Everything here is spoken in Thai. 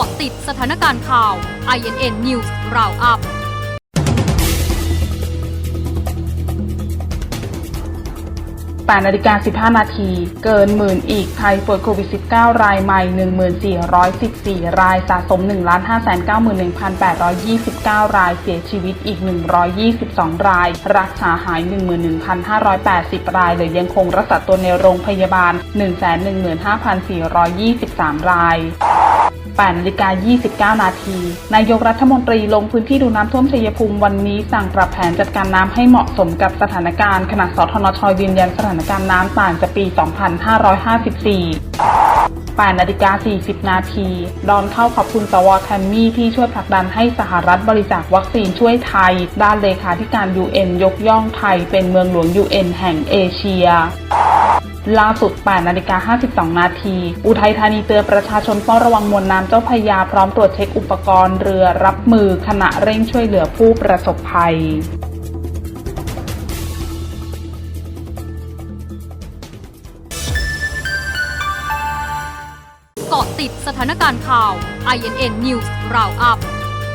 าะติดสถานการณ์ข่าว INN News Roundup 8นาฬิกา 15 นาที เกินหมื่นอีกไทยป่วยโควิด 19 รายใหม่ 1414ราย สะสม 1,591,829 ราย เสียชีวิตอีก 122 ราย รักษาหาย 11,580 รายหลือยังคงรักษาตัวในโรงพยาบาล 115,423 ราย 8นาฬิกา29 นาที นายกรัฐมนตรีลงพื้นที่ดูน้ำท่วมชัยภูมิวันนี้สั่งปรับแผนจัดการน้ำให้เหมาะสมกับสถานการณ์ขณะสทนชยืนยันสถานการณ์น้ำต่างจากปี 2554 8นาฬิกา40 นาที ดอนเข้าขอบคุณสวแทมมี่ที่ช่วยผลักดันให้สหรัฐบริจาควัคซีนช่วยไทย ด้านเลขาธิการ UN ยกย่องไทยเป็นเมืองหลวง UN แห่งเอเชีย ล่าสุด 8 นาฬิกา 52 นาที อุทัยธานีเตือนประชาชนเฝ้าระวังมวลน้ำเจ้าพยาพร้อมตรวจเช็คอุปกรณ์เรือรับมือขณะเร่งช่วยเหลือผู้ประสบภัยเกาะติดสถานการณ์ข่าว INN News Roundup